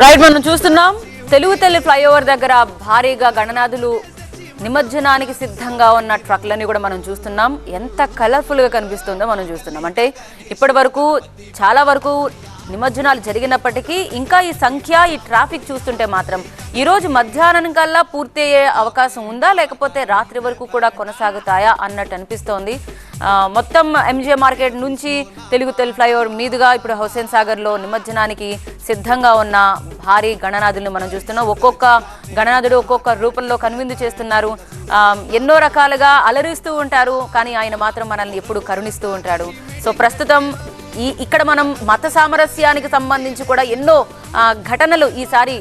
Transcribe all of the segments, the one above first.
Right మనం చూస్తున్నాం. తెలుగు తల్లి ఫ్లైఓవర్ దగ్గర భారీగా గణనాథులు నిమజ్జనానికి సిద్ధంగా ఉన్న ట్రక్లని కూడా మనం చూస్తున్నాం. ఎంత కలర్ఫుల్గా కనిపిస్తుందో మనం చూస్తున్నాం. అంటే ఇప్పటి వరకు చాలా వరకు నిమజ్జనాలు జరిగినప్పటికీ ఇంకా ఈ సంఖ్య ఈ ట్రాఫిక్ చూస్తుంటే మాత్రం ఈరోజు మధ్యాహ్నం కల్లా పూర్తి అయ్యే అవకాశం ఉందా? లేకపోతే రాత్రి వరకు కూడా కొనసాగుతాయా అన్నట్టు అనిపిస్తోంది. మొత్తం ఎంజే మార్కెట్ నుంచి తెలుగు తెల్ ఫ్లైఓవర్ మీదుగా ఇప్పుడు హుస్సేన్ సాగర్లో నిమజ్జనానికి సిద్ధంగా ఉన్న భారీ గణనాథుల్ని మనం చూస్తున్నాం. ఒక్కొక్క గణనాథుడు ఒక్కొక్క రూపంలో కనువిందు చేస్తున్నారు. ఎన్నో రకాలుగా అలరిస్తూ ఉంటారు కానీ ఆయన మాత్రం మనల్ని ఎప్పుడు కరుణిస్తూ ఉంటాడు. సో ప్రస్తుతం ఈ ఇక్కడ మనం మత సామరస్యానికి సంబంధించి కూడా ఎన్నో ఘటనలు ఈసారి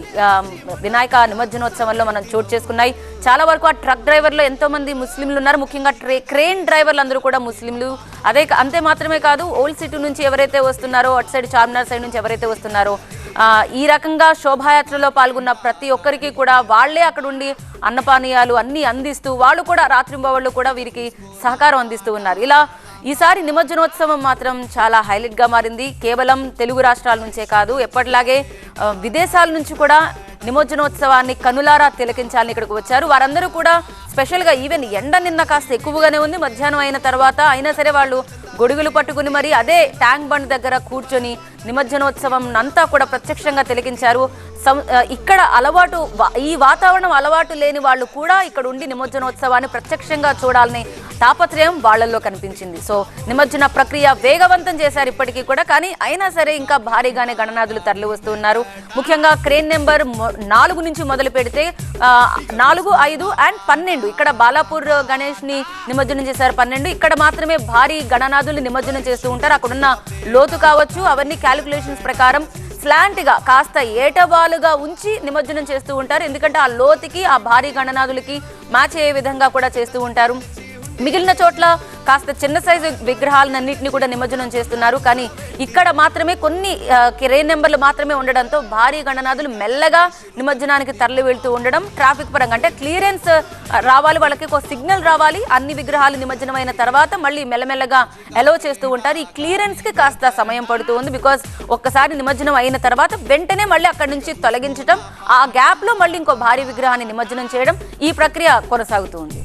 వినాయక నిమజ్జనోత్సవంలో మనం చోటు చేసుకున్నాయి. చాలా వరకు ఆ ట్రక్ డ్రైవర్లో ఎంతో మంది ముస్లింలు ఉన్నారు. ముఖ్యంగా ట్రే క్రేన్ డ్రైవర్లు అందరూ కూడా ముస్లింలు. అదే అంతే మాత్రమే కాదు ఓల్డ్ సిటీ నుంచి ఎవరైతే వస్తున్నారో అటు సైడ్ చార్మినార్ సైడ్ నుంచి ఎవరైతే వస్తున్నారో ఈ రకంగా శోభాయాత్రలో పాల్గొన్న ప్రతి ఒక్కరికి కూడా వాళ్ళే అక్కడుండి అన్నపానీయాలు అన్నీ అందిస్తూ వాళ్ళు కూడా రాత్రింబవళ్ళు కూడా వీరికి సహకారం అందిస్తూ ఉన్నారు. ఇలా ఈసారి నిమజ్జనోత్సవం మాత్రం చాలా హైలైట్గా మారింది. కేవలం తెలుగు రాష్ట్రాల నుంచే కాదు ఎప్పటిలాగే విదేశాల నుంచి కూడా నిమజ్జనోత్సవాన్ని కనులారా తిలకించాలని ఇక్కడికి వచ్చారు. వారందరూ కూడా స్పెషల్గా ఈవెన్ ఎండ నిన్న కాస్త ఎక్కువగానే ఉంది. మధ్యాహ్నం అయిన తర్వాత అయినా సరే వాళ్ళు గొడుగులు పట్టుకుని మరి అదే ట్యాంక్ బండ్ దగ్గర కూర్చొని నిమజ్జనోత్సవం అంతా కూడా ప్రత్యక్షంగా తిలకించారు. ఇక్కడ అలవాటు ఈ వాతావరణం అలవాటు లేని వాళ్ళు కూడా ఇక్కడ ఉండి నిమజ్జనోత్సవాన్ని ప్రత్యక్షంగా చూడాలని తాపత్రయం వాళ్ళలో కనిపించింది. సో నిమజ్జన ప్రక్రియ వేగవంతం చేశారు ఇప్పటికీ కూడా కానీ అయినా సరే ఇంకా భారీగానే గణనాథులు తరలి వస్తూ ఉన్నారు. ముఖ్యంగా క్రేన్ నెంబర్ నాలుగు నుంచి మొదలు పెడితే నాలుగు ఐదు అండ్ పన్నెండు. ఇక్కడ బాలాపూర్ గణేష్ని నిమజ్జనం చేశారు పన్నెండు. ఇక్కడ మాత్రమే భారీ గణనాథులు నిమజ్జనం చేస్తూ ఉంటారు. అక్కడున్న లోతు కావచ్చు అవన్నీ క్యాలిక్యులేషన్స్ ప్రకారం స్లాంట్గా కాస్త ఏటవాలుగా ఉంచి నిమజ్జనం చేస్తూ ఉంటారు. ఎందుకంటే ఆ లోతుకి ఆ భారీ గణనాథులకి మ్యాచ్ అయ్యే విధంగా కూడా చేస్తూ ఉంటారు. మిగిలిన చోట్ల కాస్త చిన్న సైజు విగ్రహాలన్నింటినీ కూడా నిమజ్జనం చేస్తున్నారు. కానీ ఇక్కడ మాత్రమే కొన్ని ఆ, కిరేన్ నెంబర్లు మాత్రమే ఉండడంతో భారీ గణనాథులు మెల్లగా నిమజ్జనానికి తరలి వెళ్తూ ఉండడం ట్రాఫిక్ పరంగా అంటే క్లియరెన్స్ రావాలి వాళ్ళకి ఒక సిగ్నల్ రావాలి అన్ని విగ్రహాలు నిమజ్జనమైన తర్వాత మళ్ళీ మెల్లమెల్లగా అలో చేస్తూ ఉంటారు. ఈ క్లియరెన్స్కి కాస్త సమయం పడుతూ ఉంది బికాస్ ఒక్కసారి నిమజ్జనం అయిన తర్వాత వెంటనే మళ్ళీ అక్కడి నుంచి తొలగించడం ఆ గ్యాప్లో మళ్ళీ ఇంకో భారీ విగ్రహాన్ని నిమజ్జనం చేయడం ఈ ప్రక్రియ కొనసాగుతూ ఉంది.